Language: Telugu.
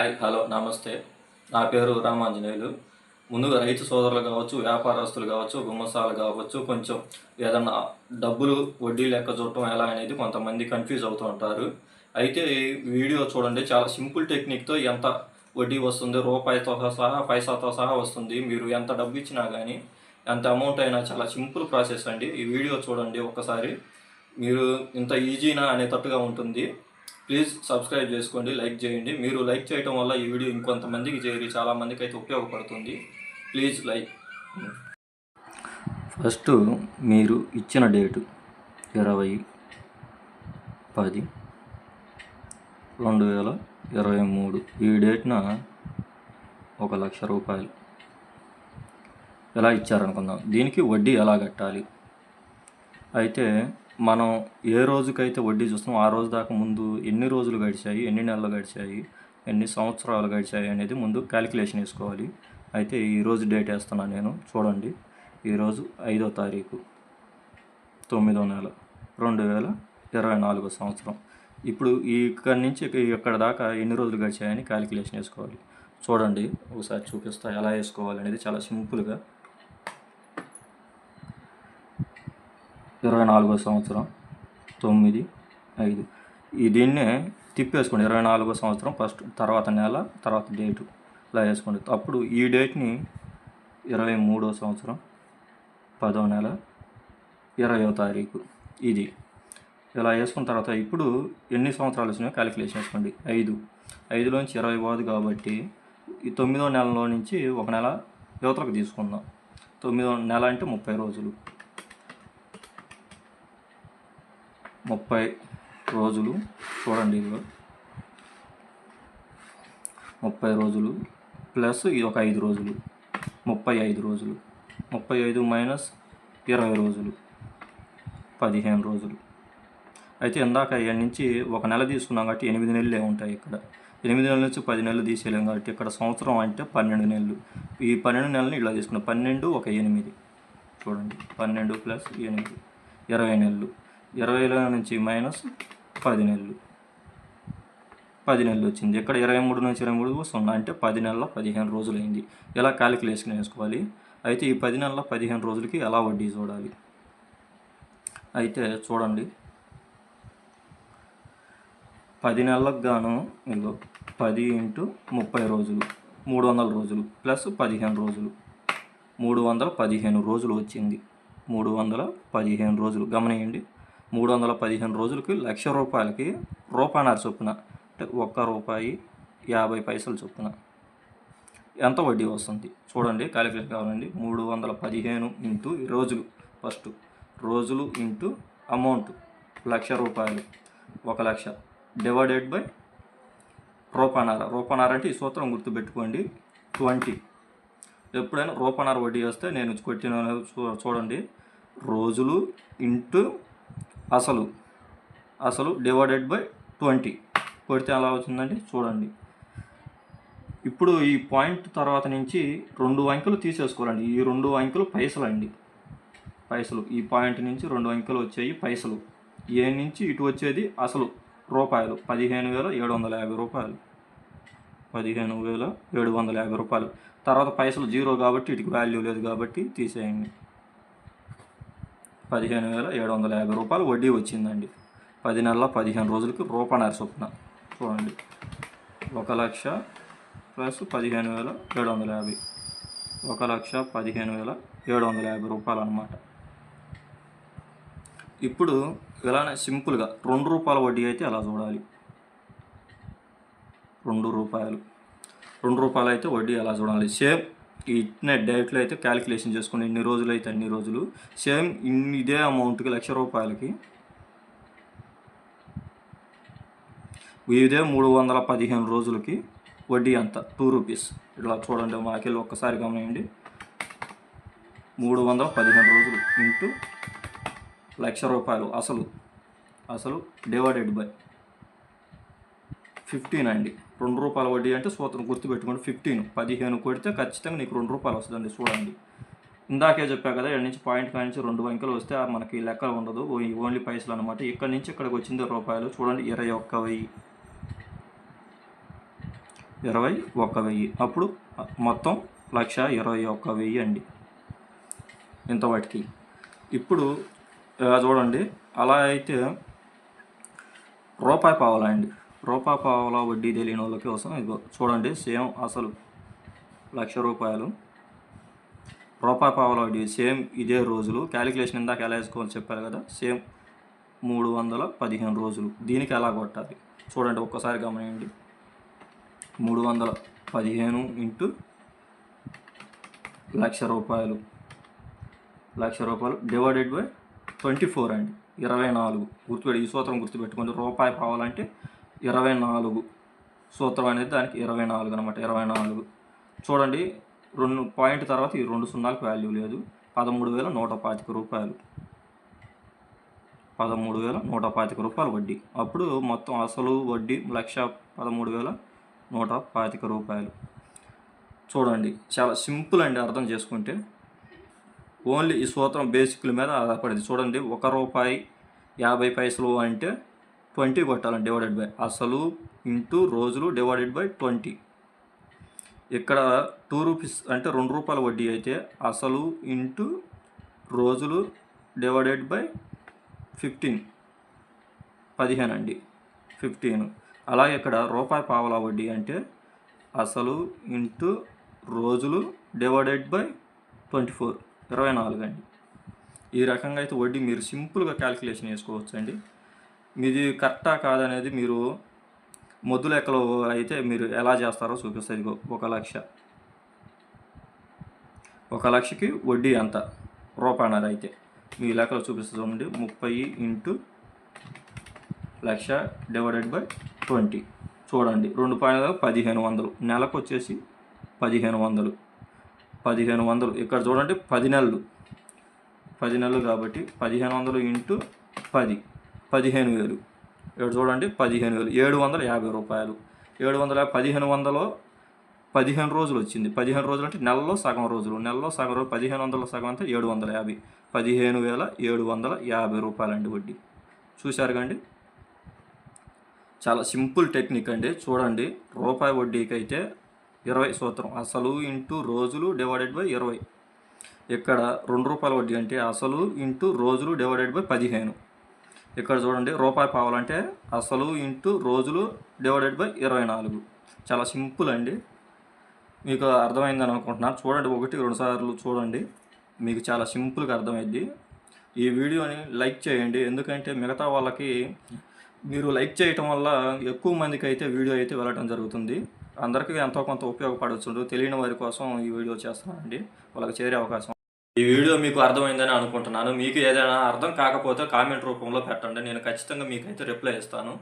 హాయ్ హలో నమస్తే. నా పేరు రామాంజనేయులు. ముందుగా రైతు సోదరులు కావచ్చు వ్యాపారస్తులు కావచ్చు గుమ్మసాలు కావచ్చు కొంచెం ఏదన్నా డబ్బులు వడ్డీ లెక్క చూడటం ఎలా అనేది కొంతమంది కన్ఫ్యూజ్ అవుతూ ఉంటారు. అయితే ఈ వీడియో చూడండి చాలా సింపుల్ టెక్నిక్తో ఎంత వడ్డీ వస్తుంది రూపాయితో సహా పైసాతో సహా వస్తుంది మీరు ఎంత డబ్బు ఇచ్చినా కానీ ఎంత అమౌంట్ అయినా చాలా సింపుల్ ప్రాసెస్ అండి. ఈ వీడియో చూడండి ఒక్కసారి. మీరు ఇంత ఈజీనా అనేటట్టుగా ఉంటుంది. ప్లీజ్ సబ్స్క్రైబ్ చేసుకోండి లైక్ చేయండి. మీరు లైక్ చేయడం వల్ల ఈ వీడియో ఇంకొంతమందికి చేరి చాలామందికి అయితే ఉపయోగపడుతుంది. Please like. ఫస్ట్ మీరు ఇచ్చిన డేటు ఇరవై పది రెండు వేల ఇరవై మూడు. ఈ డేట్న ఒక లక్ష రూపాయలు ఎలా ఇచ్చారనుకుందాం. దీనికి వడ్డీ ఎలా కట్టాలి? అయితే మనం ఏ రోజుకైతే వడ్డీ చూస్తామో ఆ రోజు దాకా ముందు ఎన్ని రోజులు గడిచాయి ఎన్ని నెలలు గడిచాయి ఎన్ని సంవత్సరాలు గడిచాయి అనేది ముందు క్యాలిక్యులేషన్ వేసుకోవాలి. అయితే ఈరోజు డేట్ వేస్తున్నాను నేను చూడండి. ఈరోజు ఐదో తారీఖు తొమ్మిదో నెల రెండు వేల ఇరవై నాలుగో సంవత్సరం. ఇప్పుడు ఇక్కడి నుంచి ఇక్కడ దాకా ఎన్ని రోజులు గడిచాయని క్యాలిక్యులేషన్ వేసుకోవాలి. చూడండి ఒకసారి చూపిస్తా ఎలా వేసుకోవాలి అనేది చాలా సింపుల్గా ఇరవై నాలుగో సంవత్సరం తొమ్మిది ఐదు. ఈ దీన్నే తిప్పేసుకోండి. ఇరవై నాలుగో సంవత్సరం ఫస్ట్ తర్వాత నెల తర్వాత డేటు. ఇలా వేసుకోండి. అప్పుడు ఈ డేట్ని ఇరవై మూడో సంవత్సరం పదో నెల ఇరవయో తారీఖు. ఇది. ఇలా వేసుకున్న తర్వాత ఇప్పుడు ఎన్ని సంవత్సరాలు వచ్చినాయో క్యాలిక్యులేషన్ వేసుకోండి ఐదు. ఐదులోంచి ఇరవై పోదు కాబట్టి ఈ తొమ్మిదో నెలలో నుంచి ఒక నెల యువతలకు తీసుకుందాం. తొమ్మిదో నెల అంటే ముప్పై రోజులు. ముప్పై రోజులు చూడండి ఇదిగో. ముప్పై రోజులు ప్లస్ ఇది ఒక ఐదు రోజులు. ముప్పై ఐదు రోజులు. ముప్పై ఐదు మైనస్ ఇరవై రోజులు. పదిహేను రోజులు. అయితే ఇందాక ఇక్కడి నుంచి ఒక నెల తీసుకున్నాం కాబట్టి ఎనిమిది నెలలే ఉంటాయి ఇక్కడ. ఎనిమిది నెలల నుంచి పది నెలలు తీసేయలేం కాబట్టి ఇక్కడ సంవత్సరం అంటే పన్నెండు నెలలు. ఈ పన్నెండు నెలలు ఇలా తీసుకున్నాం. పన్నెండు ఒక ఎనిమిది. చూడండి. పన్నెండు ప్లస్ ఎనిమిది. ఇరవై నెలలు. ఇరవైలో నుంచి మైనస్ పది నెలలు. పది నెలలు వచ్చింది. ఇక్కడ ఇరవై మూడు నుంచి ఇరవై మూడు సున్నా అంటే పది నెలల పదిహేను రోజులు అయింది ఎలా క్యాలిక్యులేషన్ వేసుకోవాలి? అయితే ఈ పది నెలల పదిహేను రోజులకి ఎలా వడ్డీ చూడాలి? అయితే చూడండి. పది నెలలకు గాను ఇదిగో పది ఇంటూ ముప్పై రోజులు మూడు వందల రోజులు ప్లస్ పదిహేను రోజులు. మూడు వందల పదిహేను రోజులు వచ్చింది. మూడు వందల పదిహేను రోజులు. గమనియండి. మూడు వందల పదిహేను రోజులకి లక్ష రూపాయలకి రూపాయన్నర చొప్పున అంటే ఒక్క రూపాయి యాభై పైసలు చొప్పున. ఎంత వడ్డీ వస్తుంది? చూడండి క్యాలిక్యులేట్ కావాలండి. మూడు వందల పదిహేను ఇంటూ రోజులు. ఫస్ట్ రోజులు ఇంటూ అమౌంట్ లక్ష రూపాయలు. ఒక లక్ష డివైడెడ్ బై రూపానార. రూపానార అంటే ఈ సూత్రం గుర్తుపెట్టుకోండి. ట్వంటీ. ఎప్పుడైనా రూపానార వడ్డీ వస్తే నేను కొట్టిన చూ- చూడండి రోజులు ఇంటూ అసలు అసలు డివైడెడ్ బై ట్వంటీ. కొడితే ఎలా అవుతుందండి? చూడండి. ఇప్పుడు ఈ పాయింట్ తర్వాత నుంచి రెండు అంకెలు తీసేసుకోవాలండి. ఈ రెండు అంకెలు పైసలు అండి పైసలు. ఈ పాయింట్ నుంచి రెండు అంకెలు వచ్చాయి పైసలు. ఏ నుంచి ఇటు వచ్చేది? అసలు రూపాయలు. పదిహేను వేల ఏడు వందల యాభై రూపాయలు. పదిహేను వేల ఏడు వందల యాభై రూపాయలు. తర్వాత పైసలు జీరో కాబట్టి ఇటుకి వాల్యూ లేదు కాబట్టి తీసేయండి. పదిహేను వేల ఏడు వందల యాభై రూపాయలు వడ్డీ వచ్చిందండి. పది నెలల పదిహేను రోజులకి రూపాయన్నర చొప్పున. చూడండి. ఒక లక్ష ప్లస్ పదిహేను వేల ఏడు వందల యాభై. ఒక లక్ష పదిహేను వేల ఏడు వందల యాభై రూపాయలు అనమాట ఇప్పుడు ఇలానే సింపుల్గా రెండు రూపాయల వడ్డీ అయితే ఎలా చూడాలి. రెండు రూపాయలు. రెండు రూపాయలు అయితే వడ్డీ ఎలా చూడాలి? సేమ్ ఇట్నే డైరెక్ట్లో అయితే క్యాలిక్యులేషన్ చేసుకుని ఎన్ని రోజులు అయితే అన్ని రోజులు సేమ్ ఇన్ని ఇదే అమౌంట్కి లక్ష రూపాయలకి ఇదే మూడు వందల పదిహేను రోజులకి వడ్డీ అంత టూ రూపీస్ ఇట్లా చూడండి మాకెళ్ళి ఒక్కసారి గమనియండి మూడు వందల పదిహేను రోజులు ఇంటూ లక్ష రూపాయలు అసలు అసలు డివైడెడ్ బై ఫిఫ్టీన్ అండి. రెండు రూపాయల వడ్డీ అంటే సూత్రం గుర్తుపెట్టుకోండి ఫిఫ్టీన్ పదిహేను కొడితే ఖచ్చితంగా నీకు రెండు రూపాయలు వస్తుందండి చూడండి. ఇందాకే చెప్పా కదా ఇక్కడ నుంచి పాయింట్ కాడి నుంచి రెండు అంకెలు వస్తే మనకి లెక్క ఉండదు. ఓన్లీ పైసలు అనమాట ఇక్కడ నుంచి ఇక్కడికి వచ్చింది రూపాయలు? చూడండి ఇరవై ఒక్క వెయ్యి. ఇరవై ఒక్క వెయ్యి. అప్పుడు మొత్తం లక్ష ఇరవై ఒక్క వెయ్యి అండి. ఇంత వాటికి. ఇప్పుడు చూడండి అలా అయితే రూపాయి పావాలండి రూపా పావలా వడ్డీ తెలియని వాళ్ళ కోసం ఇదిగో చూడండి సేమ్ అసలు లక్ష రూపాయలు. రూపాయి పావలా వడ్డీ సేమ్ ఇదే రోజులు. క్యాలిక్యులేషన్ ఇందాక ఎలా వేసుకోవాలని చెప్పారు కదా సేమ్ మూడు వందల పదిహేను రోజులు. దీనికి ఎలా కొట్టాలి? చూడండి ఒక్కసారి గమనించండి. మూడు వందల పదిహేను ఇంటూ లక్ష రూపాయలు. లక్ష రూపాయలు డివైడెడ్ బై ట్వంటీ ఫోర్ అండి. ఇరవై నాలుగు. గుర్తుపెట్టి ఈ సూత్రం గుర్తుపెట్టుకోండి. రూపాయి కావాలంటే ఇరవై నాలుగు. సూత్రం అనేది దానికి ఇరవై నాలుగు అనమాట ఇరవై నాలుగు. చూడండి రెండు పాయింట్ తర్వాత ఈ రెండు సున్నాలకు వాల్యూ లేదు. పదమూడు వేల నూట పాతిక రూపాయలు. పదమూడు వేల నూట పాతిక రూపాయలు వడ్డీ. అప్పుడు మొత్తం అసలు వడ్డీ లక్ష పదమూడు వేల నూట పాతిక రూపాయలు. చూడండి చాలా సింపుల్ అండి అర్థం చేసుకుంటే. ఓన్లీ ఈ సూత్రం బేసిక్ల మీద ఆధారపడింది. చూడండి ఒక రూపాయి యాభై పైసలు అంటే ట్వంటీ కొట్టాలండి డివైడెడ్ బై అసలు ఇంటూ రోజులు డివైడెడ్ బై ట్వంటీ. ఇక్కడ టూ రూపీస్ అంటే రెండు రూపాయల వడ్డీ అయితే అసలు ఇంటూ రోజులు డివైడెడ్ బై ఫిఫ్టీన్. పదిహేను అండి. ఫిఫ్టీన్. అలాగే ఇక్కడ రూపాయి పావలా వడ్డీ అంటే అసలు ఇంటూ రోజులు డివైడెడ్ బై ట్వంటీ ఫోర్. ఇరవై నాలుగు అండి. ఈ రకంగా అయితే వడ్డీ మీరు సింపుల్గా క్యాలిక్యులేషన్ చేసుకోవచ్చు అండి మీది కరెక్టా కాదనేది మీరు మొద్దు లెక్కలో అయితే మీరు ఎలా చేస్తారో చూపిస్తుంది ఇదిగో ఒక లక్ష. ఒక లక్షకి వడ్డీ ఎంత? రూపాయన్నర అయితే. మీ లెక్కలో చూపిస్తుంది చూడండి. ముప్పై into lakh divided by twenty. చూడండి రెండు పాయింట్ పదిహేను వందలు. నెలకు వచ్చేసి పదిహేను వందలు. పదిహేను వందలు. ఇక్కడ చూడండి పది నెలలు. పది నెలలు కాబట్టి పదిహేను వందలు ఇంటూ పది. పదిహేను వేలు. ఇక్కడ చూడండి పదిహేను వేలు. ఏడు వందల యాభై రూపాయలు. ఏడు వందల పదిహేను వందలో పదిహేను రోజులు వచ్చింది. పదిహేను రోజులు అంటే నెలలో సగం రోజులు. నెలలో సగం రోజులు పదిహేను వందల సగం అంటే ఏడు వందల యాభై. పదిహేను వేల ఏడు వందల యాభై రూపాయలండి వడ్డీ. చూశారు కండి చాలా సింపుల్ టెక్నిక్ అండి. చూడండి రూపాయి వడ్డీకి అయితే ఇరవై సూత్రం. అసలు ఇంటూ రోజులు డివైడెడ్ బై ఇరవై. ఇక్కడ రెండు రూపాయల వడ్డీ అంటే అసలు ఇంటూ రోజులు డివైడెడ్ బై పదిహేను. ఇక్కడ చూడండి రూపాయి పావాలంటే అసలు ఇంటూ రోజులు డివైడెడ్ బై ఇరవై నాలుగు. చాలా సింపుల్ అండి. మీకు అర్థమైందని అనుకుంటున్నాను చూడండి ఒకటి రెండు సార్లు చూడండి. మీకు చాలా సింపుల్గా అర్థమైంది ఈ వీడియోని లైక్ చేయండి. ఎందుకంటే మిగతా వాళ్ళకి మీరు లైక్ చేయటం వల్ల ఎక్కువ మందికి అయితే వీడియో అయితే వెళ్ళడం జరుగుతుంది. అందరికీ ఎంతో కొంత ఉపయోగపడవచ్చు తెలియని వారి కోసం ఈ వీడియో చేస్తున్నానండి వాళ్ళకి చేరే అవకాశం ఈ వీడియో మీకు అర్థమైందని అనుకుంటున్నాను. మీకు ఏదైనా అర్థం కాకపోతే కామెంట్ రూపంలో పెట్టండి. నేను ఖచ్చితంగా మీకైతే రిప్లై ఇస్తాను.